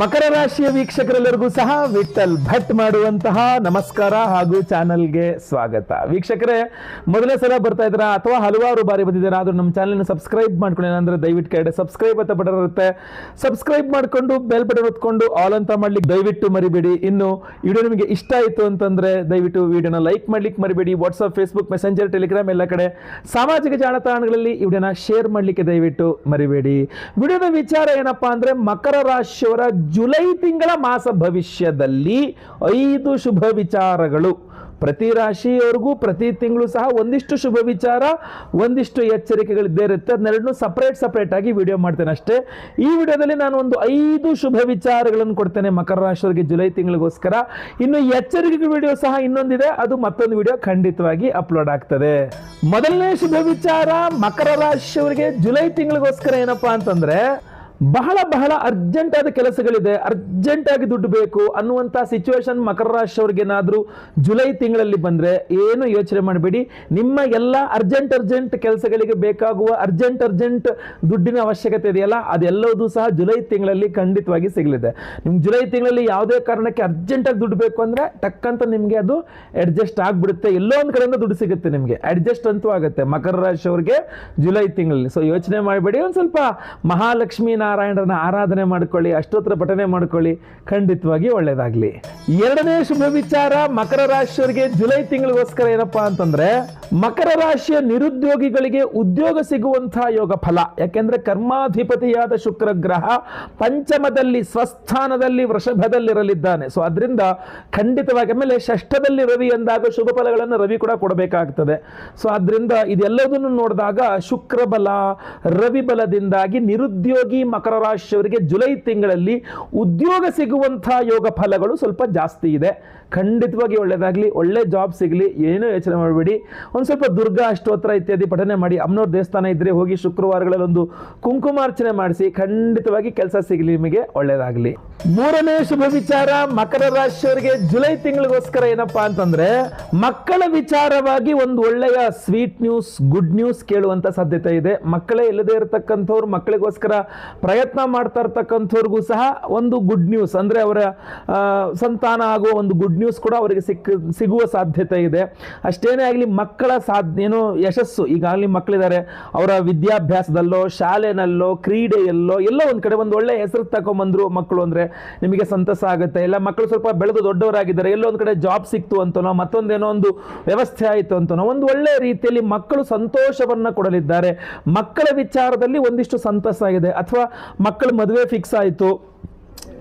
ಮಕರ ರಾಶಿಯ ವೀಕ್ಷಕರೆಲ್ಲರಿಗೂ ಸಹ ವಿಠಲ್ ಭಟ್ ಮಾಡುವಂತಹ ನಮಸ್ಕಾರ ಹಾಗೂ ಚಾನಲ್ಗೆ ಸ್ವಾಗತ. ವೀಕ್ಷಕರೇ, ಮೊದಲೇ ಸಲ ಬರ್ತಾ ಇದ್ದೀರಾ ಅಥವಾ ಹಲವಾರು ಬಾರಿ ಬಂದಿದ್ದೀರಾ, ಆದ್ರೂ ನಮ್ಮ ಚಾನಲ್ನ ಸಬ್ಸ್ಕ್ರೈಬ್ ಮಾಡ್ಕೊಳ್ಳಿ ಏನಂದ್ರೆ ದಯವಿಟ್ಟು ಕೇಳಿ ಸಬ್ಸ್ಕ್ರೈಬ್ ಅಂತ ಬಟನ್ ಇರುತ್ತೆ. ಸಬ್ಸ್ಕ್ರೈಬ್ ಮಾಡ್ಕೊಂಡು ಬೆಲ್ ಬಟನ್ ಹೊತ್ಕೊಂಡು ಆಲ್ ಅಂತ ಮಾಡ್ಲಿಕ್ಕೆ ದಯವಿಟ್ಟು ಮರಿಬೇಡಿ. ಇನ್ನು ವಿಡಿಯೋ ನಿಮಗೆ ಇಷ್ಟ ಆಯಿತು ಅಂತಂದ್ರೆ ದಯವಿಟ್ಟು ವಿಡಿಯೋನ ಲೈಕ್ ಮಾಡ್ಲಿಕ್ಕೆ ಮರಿಬೇಡಿ. ವಾಟ್ಸ್ಆಪ್ ಫೇಸ್ಬುಕ್ ಮೆಸೆಂಜರ್ ಟೆಲಿಗ್ರಾಮ್ ಎಲ್ಲ ಕಡೆ ಸಾಮಾಜಿಕ ಜಾಲತಾಣಗಳಲ್ಲಿ ವಿಡಿಯೋನ ಶೇರ್ ಮಾಡಲಿಕ್ಕೆ ದಯವಿಟ್ಟು ಮರಿಬೇಡಿ. ವಿಡಿಯೋದ ವಿಚಾರ ಏನಪ್ಪಾ ಅಂದ್ರೆ ಮಕರ ರಾಶಿಯವರ ಜುಲೈ ತಿಂಗಳ ಮಾಸ ಭವಿಷ್ಯದಲ್ಲಿ ಐದು ಶುಭ ವಿಚಾರಗಳು. ಪ್ರತಿ ರಾಶಿಯವರೆಗೂ ಪ್ರತಿ ತಿಂಗಳು ಸಹ ಒಂದಿಷ್ಟು ಶುಭ ವಿಚಾರ, ಒಂದಿಷ್ಟು ಎಚ್ಚರಿಕೆಗಳಿದ್ದೇ ಇರುತ್ತೆ ಅದನ್ನೆರಡನ್ನೂ ಸಪ್ರೇಟ್ ಸಪ್ರೇಟ್ ಆಗಿ ವಿಡಿಯೋ ಮಾಡ್ತೇನೆ ಅಷ್ಟೇ. ಈ ವಿಡಿಯೋದಲ್ಲಿ ನಾನು ಒಂದು ಐದು ಶುಭ ವಿಚಾರಗಳನ್ನು ಕೊಡ್ತೇನೆ ಮಕರ ರಾಶಿಯವರಿಗೆ ಜುಲೈ ತಿಂಗಳಿಗೋಸ್ಕರ. ಇನ್ನು ಎಚ್ಚರಿಕೆ ವಿಡಿಯೋ ಸಹ ಇನ್ನೊಂದಿದೆ. ಅದು ಮತ್ತೊಂದು ವಿಡಿಯೋ ಖಂಡಿತವಾಗಿ ಅಪ್ಲೋಡ್ ಆಗ್ತದೆ. ಮೊದಲನೇ ಶುಭ ವಿಚಾರ ಮಕರ ರಾಶಿಯವರಿಗೆ ಜುಲೈ ತಿಂಗಳಿಗೋಸ್ಕರ ಏನಪ್ಪಾ ಅಂತಂದ್ರೆ ಬಹಳ ಬಹಳ ಅರ್ಜೆಂಟ್ ಆದ ಕೆಲಸಗಳಿದೆ. ಅರ್ಜೆಂಟ್ ಆಗಿ ದುಡ್ಡು ಬೇಕು ಅನ್ನುವಂಥ ಸಿಚುವೇಶನ್ ಮಕರ ರಾಶಿ ಏನಾದರೂ ಜುಲೈ ತಿಂಗಳಲ್ಲಿ ಬಂದ್ರೆ ಏನು ಯೋಚನೆ ಮಾಡಬೇಡಿ. ನಿಮ್ಮ ಎಲ್ಲ ಅರ್ಜೆಂಟ್ ಅರ್ಜೆಂಟ್ ಕೆಲಸಗಳಿಗೆ ಬೇಕಾಗುವ ಅರ್ಜೆಂಟ್ ಅರ್ಜೆಂಟ್ ದುಡ್ಡಿನ ಅವಶ್ಯಕತೆ ಇದೆಯಲ್ಲ ಅದೆಲ್ಲವೂ ಸಹ ಜುಲೈ ತಿಂಗಳಲ್ಲಿ ಖಂಡಿತವಾಗಿ ಸಿಗಲಿದೆ. ನಿಮ್ಗೆ ಜುಲೈ ತಿಂಗಳಲ್ಲಿ ಯಾವುದೇ ಕಾರಣಕ್ಕೆ ಅರ್ಜೆಂಟ್ ಆಗಿ ದುಡ್ಡು ಬೇಕು ಅಂದ್ರೆ ಟಕ್ಕಂತ ನಿಮಗೆ ಅದು ಅಡ್ಜಸ್ಟ್ ಆಗ್ಬಿಡುತ್ತೆ. ಎಲ್ಲೋ ಒಂದು ಕಡೆಯಿಂದ ದುಡ್ಡು ಸಿಗುತ್ತೆ ನಿಮಗೆ. ಅಡ್ಜಸ್ಟ್ ಅಂತೂ ಆಗುತ್ತೆ ಮಕರ ರಾಶಿ ರಾಶಿಯವ್ರಿಗೆ ಜುಲೈ ತಿಂಗಳಲ್ಲಿ. ಸೊ ಯೋಚನೆ ಮಾಡಬೇಡಿ. ಒಂದು ಸ್ವಲ್ಪ ಮಹಾಲಕ್ಷ್ಮೀ ನಾರಾಯಣರನ್ನ ಆರಾಧನೆ ಮಾಡ್ಕೊಳ್ಳಿ, ಅಷ್ಟೋತ್ತರ ಪಠನೆ ಮಾಡ್ಕೊಳ್ಳಿ, ಖಂಡಿತವಾಗಿ ಒಳ್ಳೇದಾಗ್ಲಿ. ಎರಡನೇ ಶುಭ ವಿಚಾರ, ಮಕರ ರಾಶಿಯವರಿಗೆ ಜುಲೈ ತಿಂಗಳಿಗೋಸ್ಕರ ಏನಪ್ಪಾ ಅಂತಂದ್ರೆ, ಮಕರ ರಾಶಿಯ ನಿರುದ್ಯೋಗಿಗಳಿಗೆ ಉದ್ಯೋಗ ಸಿಗುವಂತಹ ಯೋಗ ಫಲ. ಯಾಕೆಂದ್ರೆ ಕರ್ಮಾಧಿಪತಿಯಾದ ಶುಕ್ರ ಗ್ರಹ ಪಂಚಮದಲ್ಲಿ ಸ್ವಸ್ಥಾನದಲ್ಲಿ, ವೃಷಭದಲ್ಲಿರಲಿದ್ದಾನೆ. ಸೊ ಅದರಿಂದ ಖಂಡಿತವಾಗಿ ಆಮೇಲೆ ಷಷ್ಠದಲ್ಲಿ ರವಿ ಎಂದಾಗ ಶುಭ ಫಲಗಳನ್ನು ರವಿ ಕೂಡ ಕೊಡಬೇಕಾಗ್ತದೆ. ಸೊ ಅದರಿಂದ ಇದೆಲ್ಲದನ್ನು ನೋಡಿದಾಗ ಶುಕ್ರ ಬಲ ರವಿ ಬಲದಿಂದಾಗಿ ನಿರುದ್ಯೋಗಿ ಮಕರ ರಾಶಿಯವರಿಗೆ ಜುಲೈ ತಿಂಗಳಲ್ಲಿ ಉದ್ಯೋಗ ಸಿಗುವಂತಹ ಯೋಗ ಫಲಗಳು ಸ್ವಲ್ಪ ಜಾಸ್ತಿ ಇದೆ. ಖಂಡಿತವಾಗಿ ಒಳ್ಳೇದಾಗಲಿ, ಒಳ್ಳೆ ಜಾಬ್ ಸಿಗಲಿ, ಏನೂ ಯೋಚನೆ ಮಾಡಬೇಡಿ. ಒಂದು ಸ್ವಲ್ಪ ದುರ್ಗಾ ಅಷ್ಟೋತ್ರ ಇತ್ಯಾದಿ ಪಠನೆ ಮಾಡಿ. ಅಮ್ಮನವ್ರ ದೇವಸ್ಥಾನ ಇದ್ರೆ ಹೋಗಿ ಶುಕ್ರವಾರಗಳಲ್ಲಿ ಒಂದು ಕುಂಕುಮಾರ್ಚನೆ ಮಾಡಿಸಿ ಖಂಡಿತವಾಗಿ ಕೆಲಸ ಸಿಗಲಿ, ನಿಮಗೆ ಒಳ್ಳೇದಾಗಲಿ. ಮೂರನೇ ಶುಭ ವಿಚಾರ, ಮಕರ ರಾಶಿಯವರಿಗೆ ಜುಲೈ ತಿಂಗಳಿಗೋಸ್ಕರ ಏನಪ್ಪಾ ಅಂತಂದ್ರೆ, ಮಕ್ಕಳ ವಿಚಾರವಾಗಿ ಒಂದು ಒಳ್ಳೆಯ ಸ್ವೀಟ್ ನ್ಯೂಸ್, ಗುಡ್ ನ್ಯೂಸ್ ಕೇಳುವಂತ ಸಾಧ್ಯತೆ ಇದೆ. ಮಕ್ಕಳೇ ಇಲ್ಲದೇ ಇರತಕ್ಕಂಥವ್ರು ಮಕ್ಕಳಿಗೋಸ್ಕರ ಪ್ರಯತ್ನ ಮಾಡ್ತಾ ಇರ್ತಕ್ಕಂಥವ್ರಿಗೂ ಸಹ ಒಂದು ಗುಡ್ ನ್ಯೂಸ್ ಅಂದ್ರೆ ಅವರ ಸಂತಾನ ಆಗುವ ಒಂದು ಗುಡ್ ನ್ಯೂಸ್ ಕೂಡ ಅವರಿಗೆ ಸಿಕ್ಕ, ಸಿಗುವ ಸಾಧ್ಯತೆ ಇದೆ. ಅಷ್ಟೇನೇ ಆಗಲಿ ಮಕ್ಕಳ ಸಾಧ್ಯ ಏನು ಯಶಸ್ಸು. ಈಗಾಗಲೇ ಮಕ್ಕಳಿದ್ದಾರೆ ಅವರ ವಿದ್ಯಾಭ್ಯಾಸದಲ್ಲೋ, ಶಾಲೆನಲ್ಲೋ, ಕ್ರೀಡೆಯಲ್ಲೋ, ಎಲ್ಲ ಒಂದು ಕಡೆ ಒಂದು ಒಳ್ಳೆ ಹೆಸರು ತಗೊಂಬಂದ್ರು ಮಕ್ಕಳು ಅಂದ್ರೆ ನಿಮಗೆ ಸಂತಸ ಆಗುತ್ತೆ. ಇಲ್ಲ, ಮಕ್ಕಳು ಸ್ವಲ್ಪ ಬೆಳೆದು ದೊಡ್ಡವರಾಗಿದ್ದಾರೆ. ಎಲ್ಲೋ ಒಂದು ಕಡೆ ಜಾಬ್ ಸಿಕ್ತು ಅಂತನೋ, ಮತ್ತೊಂದೇನೋ ಒಂದು ವ್ಯವಸ್ಥೆ ಆಯಿತು ಅಂತನೋ, ಒಂದು ಒಳ್ಳೆ ರೀತಿಯಲ್ಲಿ ಮಕ್ಕಳು ಸಂತೋಷವನ್ನ ಕೊಡಲಿದ್ದಾರೆ. ಮಕ್ಕಳ ವಿಚಾರದಲ್ಲಿ ಒಂದಿಷ್ಟು ಸಂತಸ ಇದೆ. ಅಥವಾ ಮಕ್ಕಳ ಮದುವೆ ಫಿಕ್ಸ್ ಆಯಿತು.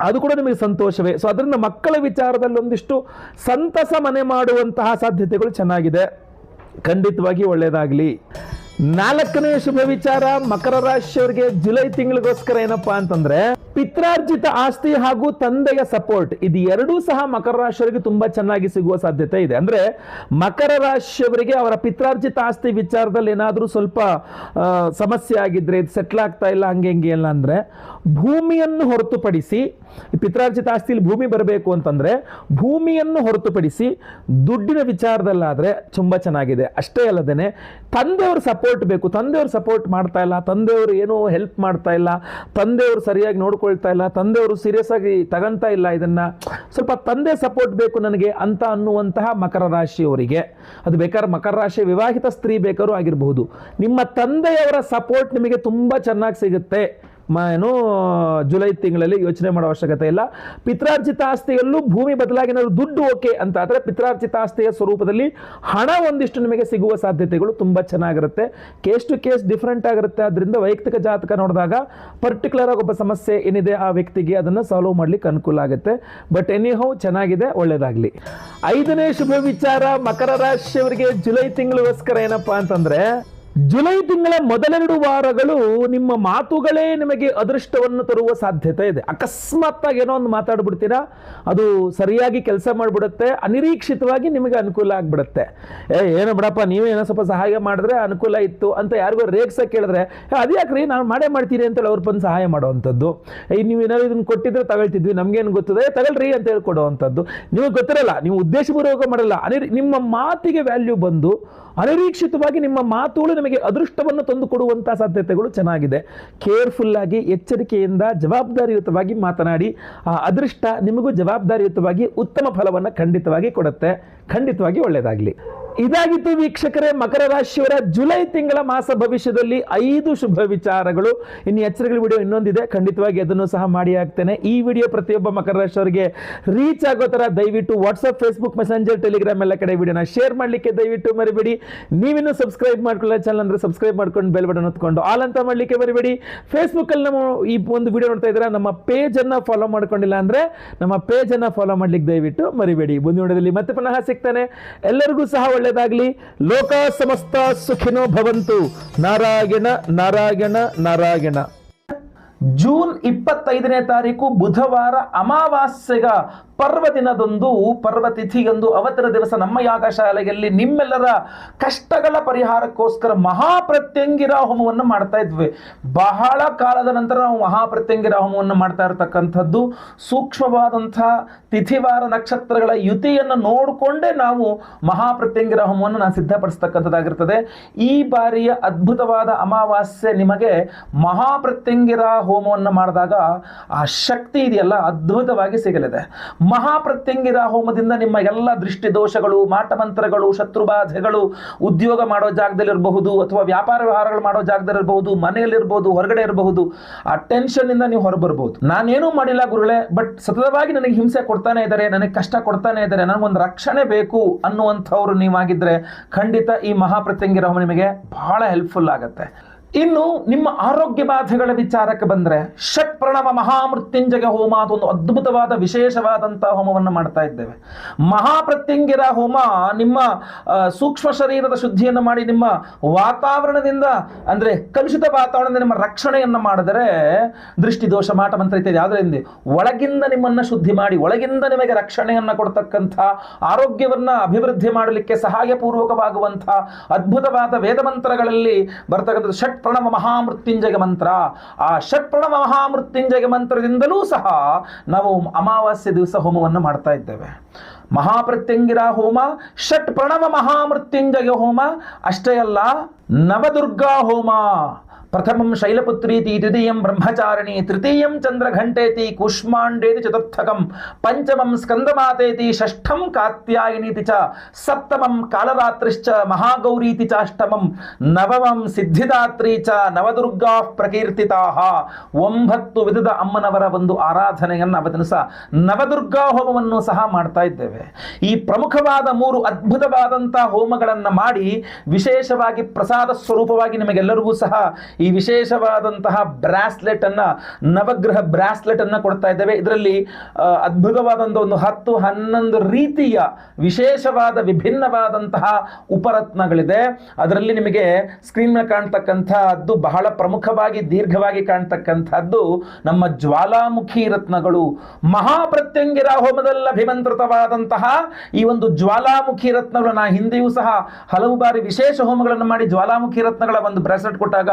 ಅದು ಕೂಡ ನಿಮಗೆ ಸಂತೋಷವೇ. ಸೊ ಅದರಿಂದ ಮಕ್ಕಳ ವಿಚಾರದಲ್ಲಿ ಒಂದಿಷ್ಟು ಸಂತಸ ಮನೆ ಮಾಡುವಂತಹ ಸಾಧ್ಯತೆಗಳು ಚೆನ್ನಾಗಿದೆ. ಖಂಡಿತವಾಗಿ ಒಳ್ಳೆಯದಾಗಲಿ ನಾಲ್ಕನೇ ಶುಭ ವಿಚಾರ ಮಕರ ರಾಶಿಯವರಿಗೆ ಜುಲೈ ತಿಂಗಳಿಗೋಸ್ಕರ ಏನಪ್ಪಾ ಅಂತಂದ್ರೆ ಪಿತ್ರಾರ್ಜಿತ ಆಸ್ತಿ ಹಾಗೂ ತಂದೆಯ ಸಪೋರ್ಟ್ ಇದು ಎರಡೂ ಸಹ ಮಕರ ರಾಶಿಯವರಿಗೆ ತುಂಬಾ ಚೆನ್ನಾಗಿ ಸಿಗುವ ಸಾಧ್ಯತೆ ಇದೆ. ಅಂದ್ರೆ ಮಕರ ರಾಶಿಯವರಿಗೆ ಅವರ ಪಿತ್ರಾರ್ಜಿತ ಆಸ್ತಿ ವಿಚಾರದಲ್ಲಿ ಏನಾದರೂ ಸ್ವಲ್ಪ ಸಮಸ್ಯೆ ಆಗಿದ್ರೆ, ಇದು ಸೆಟ್ಲ್ ಆಗ್ತಾ ಇಲ್ಲ, ಹಂಗೆ ಹಿಂಗೆ ಇಲ್ಲ ಅಂದ್ರೆ ಭೂಮಿಯನ್ನು ಹೊರತುಪಡಿಸಿ ಪಿತ್ರಾರ್ಜಿತ ಆಸ್ತಿಯಲ್ಲಿ ಭೂಮಿ ಬರಬೇಕು ಅಂತಂದ್ರೆ ಭೂಮಿಯನ್ನು ಹೊರತುಪಡಿಸಿ ದುಡ್ಡಿನ ವಿಚಾರದಲ್ಲಾದ್ರೆ ತುಂಬಾ ಚೆನ್ನಾಗಿದೆ. ಅಷ್ಟೇ ಅಲ್ಲದೇನೆ ತಂದೆಯವ್ರ ಸಪೋರ್ಟ್ ಬೇಕು. ತಂದೆಯವ್ರು ಸಪೋರ್ಟ್ ಮಾಡ್ತಾ ಇಲ್ಲ, ತಂದೆಯವರು ಏನೋ ಹೆಲ್ಪ್ ಮಾಡ್ತಾ ಇಲ್ಲ, ತಂದೆಯವರು ಸರಿಯಾಗಿ ನೋಡ್ಕೊಳ್ತಾ ಇಲ್ಲ, ತಂದೆಯವರು ಸೀರಿಯಸ್ ಆಗಿ ತಗಂತಾ ಇಲ್ಲ ಇದನ್ನ. ಸ್ವಲ್ಪ ತಂದೆ ಸಪೋರ್ಟ್ ಬೇಕು ನನಗೆ ಅಂತ ಅನ್ನುವಂತಹ ಮಕರ ರಾಶಿಯವರಿಗೆ. ಅದು ಬೇಕಾದ್ರೆ ಮಕರ ರಾಶಿ ವಿವಾಹಿತ ಸ್ತ್ರೀ ಬೇಕಾದ್ರೂ ಆಗಿರಬಹುದು. ನಿಮ್ಮ ತಂದೆಯವರ ಸಪೋರ್ಟ್ ನಿಮಗೆ ತುಂಬಾ ಚೆನ್ನಾಗಿ ಸಿಗುತ್ತೆ. ಏನು ಜುಲೈ ತಿಂಗಳಲ್ಲಿ ಯೋಚನೆ ಮಾಡೋ ಅವಶ್ಯಕತೆ ಇಲ್ಲ. ಪಿತ್ರಾರ್ಜಿತ ಆಸ್ತಿಯಲ್ಲೂ ಭೂಮಿ ಬದಲಾಗಿ ದುಡ್ಡು ಓಕೆ ಅಂತ ಆದರೆ ಪಿತ್ರಾರ್ಜಿತ ಆಸ್ತಿಯ ಸ್ವರೂಪದಲ್ಲಿ ಹಣ ಒಂದಿಷ್ಟು ನಿಮಗೆ ಸಿಗುವ ಸಾಧ್ಯತೆಗಳು ತುಂಬ ಚೆನ್ನಾಗಿರುತ್ತೆ. ಕೇಸ್ ಟು ಕೇಸ್ ಡಿಫ್ರೆಂಟ್ ಆಗಿರುತ್ತೆ. ಅದರಿಂದ ವೈಯಕ್ತಿಕ ಜಾತಕ ನೋಡಿದಾಗ ಪರ್ಟಿಕ್ಯುಲರ್ ಆಗಿ ಒಬ್ಬ ಸಮಸ್ಯೆ ಏನಿದೆ ಆ ವ್ಯಕ್ತಿಗೆ ಅದನ್ನು ಸಾಲ್ವ್ ಮಾಡಲಿಕ್ಕೆ ಅನುಕೂಲ ಆಗುತ್ತೆ. ಬಟ್ ಎನಿ ಹೌ ಚೆನ್ನಾಗಿದೆ, ಒಳ್ಳೇದಾಗಲಿ. ಐದನೇ ಶುಭ ವಿಚಾರ ಮಕರ ರಾಶಿಯವರಿಗೆ ಜುಲೈ ತಿಂಗಳಿಗೋಸ್ಕರ ಏನಪ್ಪಾ ಅಂತಂದ್ರೆ ಜುಲೈ ತಿಂಗಳ ಮೊದಲೆರಡು ವಾರಗಳು ನಿಮ್ಮ ಮಾತುಗಳೇ ನಿಮಗೆ ಅದೃಷ್ಟವನ್ನು ತರುವ ಸಾಧ್ಯತೆ ಇದೆ. ಅಕಸ್ಮಾತ್ತಾಗಿ ಏನೋ ಒಂದು ಮಾತಾಡ್ಬಿಡ್ತೀರಾ? ಅದು ಸರಿಯಾಗಿ ಕೆಲಸ ಮಾಡಿಬಿಡುತ್ತೆ ಅನಿರೀಕ್ಷಿತವಾಗಿ ನಿಮಗೆ ಅನುಕೂಲ ಆಗಿಬಿಡುತ್ತೆ. ಏ ಏನೋ ಬಿಡಪ್ಪ ನೀವೇ ಏನೋ ಸ್ವಲ್ಪ ಸಹಾಯ ಮಾಡಿದ್ರೆ ಅನುಕೂಲ ಇತ್ತು ಅಂತ ಯಾರಿಗೋ ರೇಗ್ಸ ಕೇಳಿದ್ರೆ "ಏ, ಅದ್ಯಾಕ್ರಿ ನಾನು ಮಾಡೇ ಮಾಡ್ತೀನಿ ಅಂತೇಳಿ ಅವ್ರ ಬಂದು ಸಹಾಯ ಮಾಡುವಂಥದ್ದು. ಏ ನೀವು ಏನಾದ್ರು ಇದನ್ನು ಕೊಟ್ಟಿದ್ರೆ ತಗೊಳ್ತಿದ್ವಿ ನಮಗೇನು ಗೊತ್ತದೆ? ತಗೊಳ್ರಿ ಅಂತ ಹೇಳಿ ಕೊಡುವಂಥದ್ದು. ನಿಮಗೆ ಗೊತ್ತಿರಲ್ಲ ನೀವು ಉದ್ದೇಶಪೂರ್ವಕ ಮಾಡಲ್ಲ. ಅನಿರಿ ನಿಮ್ಮ ಮಾತಿಗೆ ವ್ಯಾಲ್ಯೂ ಬಂದು ಅನಿರೀಕ್ಷಿತವಾಗಿ ನಿಮ್ಮ ಮಾತುಗಳು ನಿಮಗೆ ಅದೃಷ್ಟವನ್ನು ತಂದು ಕೊಡುವಂತಹ ಸಾಧ್ಯತೆಗಳು ಚೆನ್ನಾಗಿದೆ. ಕೇರ್ಫುಲ್ ಆಗಿ ಎಚ್ಚರಿಕೆಯಿಂದ, ಜವಾಬ್ದಾರಿಯುತವಾಗಿ ಮಾತನಾಡಿ, ಆ ಅದೃಷ್ಟ ನಿಮಗೂ ಜವಾಬ್ದಾರಿಯುತವಾಗಿ ಉತ್ತಮ ಫಲವನ್ನು ಖಂಡಿತವಾಗಿ ಕೊಡುತ್ತೆ. ಖಂಡಿತವಾಗಿ ಒಳ್ಳೆಯದಾಗಲಿ. ಇದಾಗಿತ್ತು ವೀಕ್ಷಕರೇ, ಮಕರ ರಾಶಿಯವರ ಜುಲೈ ತಿಂಗಳ ಮಾಸ ಭವಿಷ್ಯದಲ್ಲಿ ಐದು ಶುಭ ವಿಚಾರಗಳು. ಇನ್ನು ಎಚ್ಚರಿಕೆಗಳ ವಿಡಿಯೋ ಇನ್ನೊಂದಿದೆ. ಖಂಡಿತವಾಗಿ ಅದನ್ನು ಸಹ ಮಾಡಿ ಹಾಕ್ತೇನೆ. ಈ ವಿಡಿಯೋ ಪ್ರತಿಯೊಬ್ಬ ಮಕರ ರಾಶಿಯವರಿಗೆ ರೀಚ್ ಆಗೋ ಥರ ದಯವಿಟ್ಟು ವಾಟ್ಸಪ್ ಫೇಸ್ಬುಕ್ ಮೆಸೆಂಜರ್ ಟೆಲಿಗ್ರಾಮ್ ಎಲ್ಲ ಕಡೆ ವಿಡಿಯೋನ ಶೇರ್ ಮಾಡಲಿಕ್ಕೆ ದಯವಿಟ್ಟು ಮರಿಬೇಡಿ. ನೀವಿನ್ನೂ ಸಬ್ಸ್ಕ್ರೈಬ್ ಮಾಡ್ಕೊಳ್ಳೋ ಚಾನಲ್ ಅಂದ್ರೆ ಸಬ್ಸ್ಕ್ರೈಬ್ ಮಾಡ್ಕೊಂಡು ಬೆಲ್ ಬಟನ್ ಹೊತ್ಕೊಂಡು ಆಲ್ ಅಂತ ಮಾಡಲಿಕ್ಕೆ ಮರಿಬೇಡಿ. ಫೇಸ್ಬುಕ್ಕಲ್ಲಿ ನಮ್ಮ ಈ ಒಂದು ವಿಡಿಯೋ ನೋಡ್ತಾ ಇದ್ದೀರಾ? ನಮ್ಮ ಪೇಜನ್ನು ಫಾಲೋ ಮಾಡ್ಕೊಂಡಿಲ್ಲ ಅಂದರೆ ನಮ್ಮ ಪೇಜನ್ನು ಫಾಲೋ ಮಾಡ್ಲಿಕ್ಕೆ ದಯವಿಟ್ಟು ಮರಿಬೇಡಿ. ಮುಂದಿನ ಮತ್ತೆ ಪುನಃ ಸಿಗ್ತಾನೆ. ಎಲ್ಲರಿಗೂ ಸಹ ಒಳ್ಳೆಯದಾಗಲಿ ಲೋಕ ಸಮಸ್ತ ಸುಖಿನೋ ಭವಂತು. ನಾರಾಯಣ ನಾರಾಯಣ ನಾರಾಯಣ. ಜೂನ್ ಇಪ್ಪತ್ತೈದನೇ ತಾರೀಕು ಬುಧವಾರ ಅಮಾವಾಸ್ಯೆಗ ಪರ್ವ ದಿನದೊಂದು ಪರ್ವ ತಿಥಿಗೊಂದು ಅವತರ ದಿವಸ ನಮ್ಮ ಯಾಗಶಾಲೆಯಲ್ಲಿ ನಿಮ್ಮೆಲ್ಲರ ಕಷ್ಟಗಳ ಪರಿಹಾರಕ್ಕೋಸ್ಕರ ಮಹಾಪ್ರತ್ಯಂಗಿರ ಹೋಮವನ್ನು ಮಾಡ್ತಾ ಇದ್ವಿ. ಬಹಳ ಕಾಲದ ನಂತರ ನಾವು ಮಹಾಪ್ರತ್ಯಂಗಿರ ಹೋಮವನ್ನು ಮಾಡ್ತಾ ಇರತಕ್ಕಂಥದ್ದು. ಸೂಕ್ಷ್ಮವಾದಂತಹ ತಿಥಿವಾರ ನಕ್ಷತ್ರಗಳ ಯುತಿಯನ್ನು ನೋಡಿಕೊಂಡೇ ನಾವು ಮಹಾಪ್ರತ್ಯಂಗಿರ ಹೋಮವನ್ನು ನಾನು ಸಿದ್ಧಪಡಿಸ್ತಕ್ಕಂಥದ್ದಾಗಿರ್ತದೆ. ಈ ಬಾರಿಯ ಅದ್ಭುತವಾದ ಅಮಾವಾಸ್ಯೆ ನಿಮಗೆ ಮಹಾಪ್ರತ್ಯಂಗಿರ ಹೋಮವನ್ನು ಮಾಡಿದಾಗ ಆ ಶಕ್ತಿ ಇದೆಯಲ್ಲ, ಅದ್ಭುತವಾಗಿ ಸಿಗಲಿದೆ. ಮಹಾಪ್ರತ್ಯಂಗಿರ ಹೋಮದಿಂದ ನಿಮ್ಮ ಎಲ್ಲ ದೃಷ್ಟಿ ದೋಷಗಳು, ಮಾಟಮಂತ್ರಗಳು, ಶತ್ರುಬಾಧೆಗಳು ಉದ್ಯೋಗ ಮಾಡೋ ಜಾಗದಲ್ಲಿರಬಹುದು ಅಥವಾ ವ್ಯಾಪಾರ ವ್ಯವಹಾರಗಳು ಮಾಡೋ ಜಾಗದಲ್ಲಿರಬಹುದು ಮನೆಯಲ್ಲಿರ್ಬೋದು ಹೊರಗಡೆ ಇರಬಹುದು, ಆ ಟೆನ್ಷನ್ ಇಂದ ನೀವು ಹೊರಬರ್ಬೋದು. ನಾನೇನು ಮಾಡಿಲ್ಲ ಗುರುಗಳೇ ಬಟ್ ಸತತವಾಗಿ ನನಗೆ ಹಿಂಸೆ ಕೊಡ್ತಾನೆ ಇದ್ದಾರೆ, ನನಗೆ ಕಷ್ಟ ಕೊಡ್ತಾನೆ ಇದ್ದಾರೆ, ನನಗೊಂದು ರಕ್ಷಣೆ ಬೇಕು ಅನ್ನುವಂಥವ್ರು ನೀವಾಗಿದ್ದರೆ ಖಂಡಿತ ಈ ಮಹಾಪ್ರತ್ಯಂಗಿರ ಹೋಮ ನಿಮಗೆ ಬಹಳ ಹೆಲ್ಪ್ಫುಲ್ ಆಗುತ್ತೆ. ಇನ್ನು ನಿಮ್ಮ ಆರೋಗ್ಯ ಬಾಧೆಗಳ ವಿಚಾರಕ್ಕೆ ಬಂದ್ರೆ ಷಟ್ ಪ್ರಣವ ಮಹಾಮೃತ್ಯುಂಜಯ ಹೋಮ ಅದೊಂದು ಅದ್ಭುತವಾದ ವಿಶೇಷವಾದಂತಹ ಹೋಮವನ್ನು ಮಾಡ್ತಾ ಇದ್ದೇವೆ. ಮಹಾಪ್ರತ್ಯಂಗಿರ ಹೋಮ ನಿಮ್ಮ ಸೂಕ್ಷ್ಮ ಶರೀರದ ಶುದ್ಧಿಯನ್ನು ಮಾಡಿ ನಿಮ್ಮ ವಾತಾವರಣದಿಂದ, ಅಂದ್ರೆ ಕಲುಷಿತ ವಾತಾವರಣದಿಂದ ನಿಮ್ಮ ರಕ್ಷಣೆಯನ್ನು ಮಾಡಿದರೆ ದೃಷ್ಟಿ ದೋಷ ಮಾಟ ಮಂತ್ರ ಇತ್ಯಾದಿ. ಆದ್ರಿಂದ ಒಳಗಿಂದ ನಿಮ್ಮನ್ನು ಶುದ್ಧಿ ಮಾಡಿ, ಒಳಗಿಂದ ನಿಮಗೆ ರಕ್ಷಣೆಯನ್ನು ಕೊಡ್ತಕ್ಕಂಥ ಆರೋಗ್ಯವನ್ನ ಅಭಿವೃದ್ಧಿ ಮಾಡಲಿಕ್ಕೆ ಸಹಾಯಪೂರ್ವಕವಾಗುವಂಥ ಅದ್ಭುತವಾದ ವೇದ ಮಂತ್ರಗಳಲ್ಲಿ ಬರ್ತಕ್ಕಂಥ ಷಟ್ ಪ್ರಣವ ಮಹಾಮೃತ್ಯುಂಜಯ ಮಂತ್ರ. ಆ ಷಟ್ ಪ್ರಣವ ಮಹಾಮೃತ್ಯುಂಜಯ ಮಂತ್ರದಿಂದಲೂ ಸಹ ನಾವು ಅಮಾವಾಸ್ಯ ದಿವಸ ಹೋಮವನ್ನು ಮಾಡ್ತಾ ಇದ್ದೇವೆ. ಮಹಾಪ್ರತ್ಯಂಗಿರ ಹೋಮ ಷಟ್ ಪ್ರಣವ ಮಹಾಮೃತ್ಯುಂಜಯ ಹೋಮ, ಅಷ್ಟೇ ಅಲ್ಲ, ನವದುರ್ಗಾ ಹೋಮ. ಪ್ರಥಮಂ ಶೈಲಪುತ್ರೀತಿ ದ್ವಿತೀಯಂ ಬ್ರಹ್ಮಚಾರಿಣಿ, ತೃತೀಯಂ ಚಂದ್ರಘಂಟೇತಿ ಕೂಷ್ಮಾಂಡೇತಿ ಚತುರ್ಥಕಂ, ಪಂಚಮಂ ಸ್ಕಂದಮಾತೇತಿ ಷಷ್ಠಂ ಕಾತ್ಯಾಯಿನೀತಿ ಚ, ಸಪ್ತಮಂ ಕಾಲರಾತ್ರಿಶ್ಚ ಮಹಾಗೌರೀತಿ ಚಾಷ್ಟಮಂ, ನವಮಂ ಸಿದ್ಧಿದಾತ್ರಿ ಚ ನವದುರ್ಗಾ ಪ್ರಕೀರ್ತಿತಾಹ ಒಂಬತ್ತು ವಿಧದ ಅಮ್ಮನವರ ಒಂದು ಆರಾಧನೆಯನ್ನು ಅವತ್ತಿನ ಸಹ ನವದುರ್ಗಾ ಹೋಮವನ್ನು ಸಹ ಮಾಡ್ತಾ ಇದ್ದೇವೆ. ಈ ಪ್ರಮುಖವಾದ ಮೂರು ಅದ್ಭುತವಾದಂಥ ಹೋಮಗಳನ್ನು ಮಾಡಿ ವಿಶೇಷವಾಗಿ ಪ್ರಸಾದ ಸ್ವರೂಪವಾಗಿ ನಿಮಗೆಲ್ಲರಿಗೂ ಸಹ ಈ ವಿಶೇಷವಾದಂತಹ ಬ್ರಾಸ್ಲೆಟ್ ಅನ್ನ, ನವಗ್ರಹ ಬ್ರಾಸ್ಲೆಟ್ ಅನ್ನ ಕೊಡ್ತಾ ಇದ್ದೇವೆ. ಇದರಲ್ಲಿ ಅದ್ಭುತವಾದಂತಹ ಒಂದು ಹತ್ತು ಹನ್ನೊಂದು ರೀತಿಯ ವಿಶೇಷವಾದ ವಿಭಿನ್ನವಾದಂತಹ ಉಪರತ್ನಗಳಿದೆ. ಅದರಲ್ಲಿ ನಿಮಗೆ ಸ್ಕ್ರೀನ್ ಮೇಲೆ ಕಾಣ್ತಕ್ಕಂಥದ್ದು ಬಹಳ ಪ್ರಮುಖವಾಗಿ, ದೀರ್ಘವಾಗಿ ಕಾಣ್ತಕ್ಕಂಥದ್ದು ನಮ್ಮ ಜ್ವಾಲಾಮುಖಿ ರತ್ನಗಳು. ಮಹಾಪ್ರತ್ಯಂಗಿರ ಹೋಮದಲ್ಲಿ ಅಭಿಮಂತ್ರಿತವಾದಂತಹ ಈ ಒಂದು ಜ್ವಾಲಾಮುಖಿ ರತ್ನಗಳು. ನಾ ಹಿಂದೆಯೂ ಸಹ ಹಲವು ಬಾರಿ ವಿಶೇಷ ಹೋಮಗಳನ್ನು ಮಾಡಿ ಜ್ವಾಲಾಮುಖಿ ರತ್ನಗಳ ಒಂದು ಬ್ರಾಸ್ಲೆಟ್ ಕೊಟ್ಟಾಗ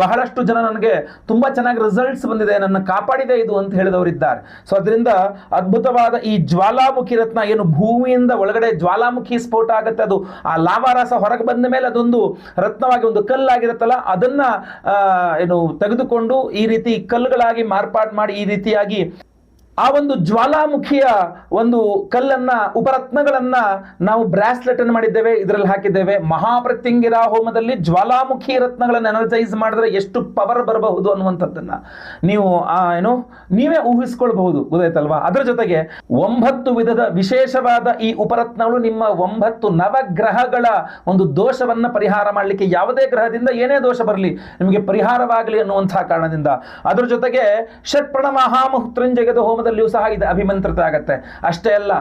ಬಹಳಷ್ಟು ಜನ ನನಗೆ ತುಂಬ ಚೆನ್ನಾಗಿ ರಿಸಲ್ಟ್ಸ್ ಬಂದಿದೆ ನನ್ನ ಕಾಪಾಡಿದೆ ಇದು ಅಂತ ಹೇಳಿದವರಿದ್ದಾರೆ. ಸೊ ಅದರಿಂದ ಅದ್ಭುತವಾದ ಈ ಜ್ವಾಲಾಮುಖಿ ರತ್ನ ಏನು ಭೂಮಿಯಿಂದ ಒಳಗಡೆ ಜ್ವಾಲಾಮುಖಿ ಸ್ಫೋಟ ಆಗುತ್ತೆ, ಅದು ಆ ಲಾವಾರಸ ಹೊರಗೆ ಬಂದ ಮೇಲೆ ಅದೊಂದು ರತ್ನವಾಗಿ ಒಂದು ಕಲ್ಲಾಗಿರುತ್ತಲ್ಲ, ಅದನ್ನ ಏನು ತೆಗೆದುಕೊಂಡು ಈ ರೀತಿ ಕಲ್ಲುಗಳಾಗಿ ಮಾರ್ಪಾಡು ಮಾಡಿ ಈ ರೀತಿಯಾಗಿ ಆ ಒಂದು ಜ್ವಾಲಾಮುಖಿಯ ಒಂದು ಕಲ್ಲನ್ನ, ಉಪರತ್ನಗಳನ್ನ ನಾವು ಬ್ರಾಸ್ಲೆಟ್ ಅನ್ನು ಮಾಡಿದ್ದೇವೆ, ಇದರಲ್ಲಿ ಹಾಕಿದ್ದೇವೆ. ಮಹಾಪ್ರತ್ಯಂಗಿರ ಹೋಮದಲ್ಲಿ ಜ್ವಾಲಾಮುಖಿ ರತ್ನಗಳನ್ನು ಎನರ್ಜೈಸ್ ಮಾಡಿದ್ರೆ ಎಷ್ಟು ಪವರ್ ಬರಬಹುದು ಅನ್ನುವಂಥದ್ದನ್ನ ನೀವು, ಆ, ಏನು, ನೀವೇ ಊಹಿಸ್ಕೊಳ್ಬಹುದು. ಗೊತ್ತಾಯ್ತಲ್ವಾ? ಅದರ ಜೊತೆಗೆ ಒಂಬತ್ತು ವಿಧದ ವಿಶೇಷವಾದ ಈ ಉಪರತ್ನಗಳು ನಿಮ್ಮ ಒಂಬತ್ತು ನವಗ್ರಹಗಳ ಒಂದು ದೋಷವನ್ನ ಪರಿಹಾರ ಮಾಡಲಿಕ್ಕೆ ಯಾವುದೇ ಗ್ರಹದಿಂದ ಏನೇ ದೋಷ ಬರಲಿ, ನಿಮಗೆ ಪರಿಹಾರವಾಗಲಿ ಅನ್ನುವಂತಹ ಕಾರಣದಿಂದ. ಅದರ ಜೊತೆಗೆ ಷಟ್ಪ್ರಣ ಮಹಾಮೃತ್ಯುಂಜಯದ ಹೋಮದಲ್ಲಿಯೂ ಸಹ ಇದು ಅಭಿಮಂತ್ರಿತ ಆಗುತ್ತೆ. ಅಷ್ಟೇ ಅಲ್ಲ,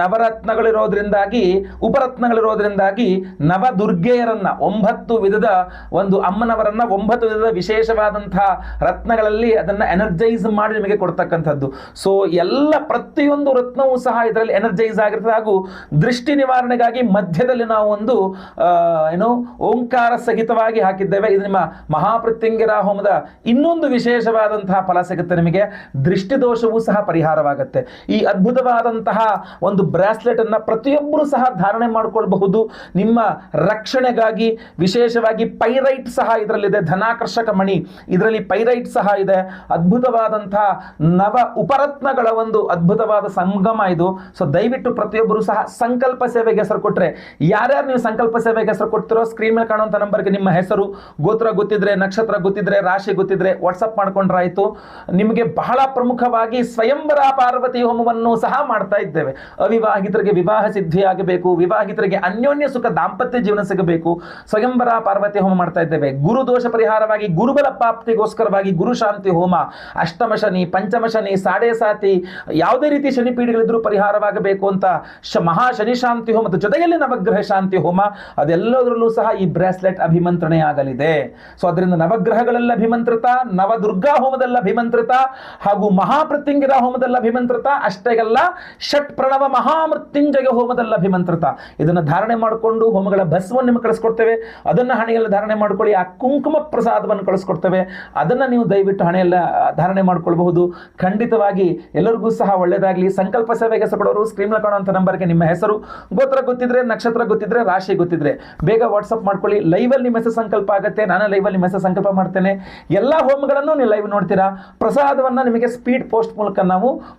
ನವರತ್ನಗಳಿರೋದ್ರಿಂದಾಗಿ, ಉಪರತ್ನಗಳಿರೋದ್ರಿಂದಾಗಿ ನವದುರ್ಗೆಯರನ್ನ, ಒಂಬತ್ತು ವಿಧದ ಒಂದು ಅಮ್ಮನವರನ್ನ, ಒಂಬತ್ತು ವಿಧದ ವಿಶೇಷವಾದಂತಹ ರತ್ನಗಳಲ್ಲಿ ಅದನ್ನ ಎನರ್ಜೈಸ್ ಮಾಡಿ ನಿಮಗೆ ಕೊಡ್ತಕ್ಕಂಥದ್ದು. ಸೊ ಎಲ್ಲ ಪ್ರತಿಯೊಂದು ರತ್ನವೂ ಸಹ ಇದರಲ್ಲಿ ಎನರ್ಜೈಸ್ ಆಗಿರ್ತದೆ. ಹಾಗೂ ದೃಷ್ಟಿ ನಿವಾರಣೆಗಾಗಿ ಮಧ್ಯದಲ್ಲಿ ನಾವು ಒಂದು ಏನು, ಓಂಕಾರ ಸಹಿತವಾಗಿ ಹಾಕಿದ್ದೇವೆ. ಇದು ನಿಮ್ಮ ಮಹಾಪ್ರತ್ಯಂಗಿರ ಹೋಮದ ಇನ್ನೊಂದು ವಿಶೇಷವಾದಂತಹ ಫಲ ಸಿಗುತ್ತೆ ನಿಮಗೆ. ದೃಷ್ಟಿ ದೋಷವೂ ಸಹ ಪರಿಹಾರವಾಗುತ್ತೆ. ಈ ಅದ್ಭುತವಾದಂತಹ ಒಂದು ಬ್ರಾಸ್ಲೆಟ್ ಅನ್ನ ಪ್ರತಿಯೊಬ್ಬರು ಸಹ ಧಾರಣೆ ಮಾಡಿಕೊಳ್ಬಹುದು. ನಿಮ್ಮ ರಕ್ಷಣೆಗಾಗಿ ವಿಶೇಷವಾಗಿ ಪೈರೈಟ್ ಸಹ ಇದರಲ್ಲಿದೆ. ಧನಾಕರ್ಷಕ ಮಣಿ. ಇದರಲ್ಲಿ ಪೈರೈಟ್ ಸಹ ಇದೆ. ಅದ್ಭುತವಾದಂತಹ ನವ ಉಪರತ್ನಗಳ ಒಂದು ಅದ್ಭುತವಾದ ಸಂಗಮ ಇದು. ಸೊ ದಯವಿಟ್ಟು ಪ್ರತಿಯೊಬ್ಬರು ಸಹ ಸಂಕಲ್ಪ ಸೇವೆಗೆ ಹೆಸರು ಕೊಟ್ಟರೆ ಯಾರ್ಯಾರು ನೀವು ಸಂಕಲ್ಪ ಸೇವೆಗೆ ಹೆಸರು ಕೊಡ್ತಿರೋ ಸ್ಕ್ರೀನ್ ಮೇಲೆ ಕಾಣುವಂಥ ನಂಬರ್ಗೆ ನಿಮ್ಮ ಹೆಸರು. ಗೋತ್ರ ಗೊತ್ತಿದ್ರೆ, ನಕ್ಷತ್ರ ಗೊತ್ತಿದ್ರೆ, ರಾಶಿ ಗೊತ್ತಿದ್ರೆ ವಾಟ್ಸಪ್ ಮಾಡ್ಕೊಂಡ್ರಾಯ್ತು ನಿಮಗೆ ಬಹಳ ಪ್ರಮುಖವಾಗಿ ಸ್ವಯಂವರ ಪಾರ್ವತಿ ಹೋಮವನ್ನು ಸಹ ಮಾಡ್ತಾ ಇದ್ದೇವೆ. ಅವಿವಾಹಿತರಿಗೆ ವಿವಾಹ ಸಿದ್ಧಿಯಾಗಬೇಕು, ವಿವಾಹಿತರಿಗೆ ಅನ್ಯೋನ್ಯ ಸುಖ ದಾಂಪತ್ಯ ಜೀವನ ಸಿಗಬೇಕು, ಸ್ವಯಂವರ ಪಾರ್ವತಿ ಹೋಮ ಮಾಡ್ತಾ ಇದ್ದೇವೆ. ಗುರು ದೋಷ ಪರಿಹಾರವಾಗಿ ಗುರುಬಲ ಪ್ರಾಪ್ತಿಗೋಸ್ಕರವಾಗಿ ಗುರು ಶಾಂತಿ ಹೋಮ, ಅಷ್ಟಮ ಶನಿ, ಪಂಚಮ ಶನಿ, ಸಾಡೆ ಸಾತಿ, ಯಾವುದೇ ರೀತಿ ಶನಿ ಪೀಡೆಗಳಿದ್ರೂ ಪರಿಹಾರವಾಗಬೇಕು ಅಂತ ಮಹಾ ಶನಿ ಶಾಂತಿ ಹೋಮದ ಜೊತೆಯಲ್ಲಿ ನವಗ್ರಹ ಶಾಂತಿ ಹೋಮ, ಅದೆಲ್ಲದರಲ್ಲೂ ಸಹ ಈ ಬ್ರಾಸ್ಲೆಟ್ ಅಭಿಮಂತ್ರಣೆ ಆಗಲಿದೆ. ಸೊ ಅದರಿಂದ ನವಗ್ರಹಗಳೆಲ್ಲ ಅಭಿಮಂತ್ರಿತ, ನವದುರ್ಗಾ ಹೋಮದಲ್ಲಿ ಅಭಿಮಂತ್ರಿತ ಹಾಗೂ ಮಹಾಮೃತ್ಯುಂಜಯ ಹೋಮದಲ್ಲಿ ಅಭಿಮಂತ್ರಿತ, ಅಷ್ಟೇಗಲ್ಲ, ಷಟ್ ಪ್ರಣವ ಮಹಾಮೃತ್ಯುಂಜಯ ಹೋಮದಲ್ಲಿ ಅಭಿಮಂತ್ರಿತ. ಇದನ್ನು ಧಾರಣೆ ಮಾಡಿಕೊಂಡು ಹೋಮಗಳ ಭಸ್ವನ್ನು ನಿಮಗೆ ಕಳಿಸ್ಕೊಡ್ತೇವೆ. ಅದನ್ನು ಹಣೆಯಲ್ಲಿ ಧಾರಣೆ ಮಾಡ್ಕೊಳ್ಳಿ, ಆ ಕುಂಕುಮ ಪ್ರಸಾದವನ್ನು ಕಳಿಸ್ಕೊಡ್ತೇವೆ. ಅದನ್ನು ನೀವು ದಯವಿಟ್ಟು ಹಣೆಯಲ್ಲ ಧಾರಣೆ ಮಾಡ್ಕೊಳ್ಬಹುದು. ಖಂಡಿತವಾಗಿ ಎಲ್ಲರಿಗೂ ಸಹ ಒಳ್ಳೆಯದಾಗಲಿ ಸಂಕಲ್ಪ ಸೇವೆಗೆ ಕೊಡೋರು ಸ್ಕ್ರೀನ್ ಕಾಣುವಂಥ ನಂಬರ್ಗೆ ನಿಮ್ಮ ಹೆಸರು. ಗೋತ್ರ ಗೊತ್ತಿದ್ರೆ, ನಕ್ಷತ್ರ ಗೊತ್ತಿದ್ರೆ, ರಾಶಿ ಗೊತ್ತಿದ್ರೆ. ಬೇಗ ವಾಟ್ಸಪ್ ಮಾಡ್ಕೊಳ್ಳಿ. ಲೈವಲ್ಲಿ ನಿಮ್ಮ ಹೆಸರು ಸಂಕಲ್ಪ ಆಗುತ್ತೆ. ನಾನು ಲೈವಲ್ಲಿ ನಿಮ್ಮ ಹೆಸರು ಸಂಕಲ್ಪ ಮಾಡ್ತೇನೆ. ಎಲ್ಲ ಹೋಮಗಳನ್ನು ನೀವು ಲೈವ್ ನೋಡ್ತೀರಾ. ಪ್ರಸಾದವನ್ನು ನಿಮಗೆ ಸ್ಪೀಡ್ ಪೋಸ್ಟ್ ಮೂಲಕ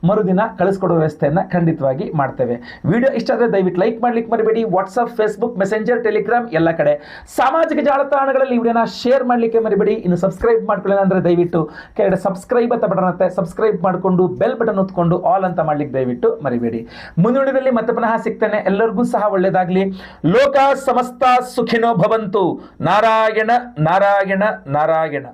ಮರುದಿನ ಕಳಿಸ್ಕೊಡೋ ವ್ಯವಸ್ಥೆಯನ್ನು ಖಂಡಿತವಾಗಿ ಮಾಡ್ತೇವೆ. ವಿಡಿಯೋ ಇಷ್ಟ ಆದರೆ ದಯವಿಟ್ಟು ಲೈಕ್ ಮಾಡ್ಲಿಕ್ಕೆ ಮರಿಬೇಡಿ. ವಾಟ್ಸಪ್ ಫೇಸ್ಬುಕ್ ಮೆಸೆಂಜರ್ ಟೆಲಿಗ್ರಾಮ್ ಎಲ್ಲ ಕಡೆ. ಸಾಮಾಜಿಕ ಜಾಲತಾಣಗಳಲ್ಲಿ ವಿಡಿಯೋನ ಶೇರ್ ಮಾಡಲಿಕ್ಕೆ ಮರಿಬೇಡಿ. ಇನ್ನು ಸಬ್ಸ್ಕ್ರೈಬ್ ಮಾಡ್ಕೊಳ್ಳೋಣ ಅಂದರೆ ದಯವಿಟ್ಟು ಕೆಳಗಡೆ ಸಬ್ಸ್ಕ್ರೈಬ್ ಅಂತ ಬಟನ್ ಅಂತ ಸಬ್ಸ್ಕ್ರೈಬ್ ಮಾಡಿಕೊಂಡು ಬೆಲ್ ಬಟನ್ ಹೊತ್ಕೊಂಡು ಆಲ್ ಅಂತ ಮಾಡ್ಲಿಕ್ಕೆ ದಯವಿಟ್ಟು ಮರಿಬೇಡಿ. ಮುಂದಿನಲ್ಲಿ ಮತ್ತೆ ಪುನಃ ಸಿಗ್ತೇನೆ. ಎಲ್ಲರಿಗೂ ಸಹ ಒಳ್ಳೆಯದಾಗಲಿ ಲೋಕ ಸಮಸ್ತ ಸುಖಿನೋ ಭವಂತು. ನಾರಾಯಣ ನಾರಾಯಣ ನಾರಾಯಣ.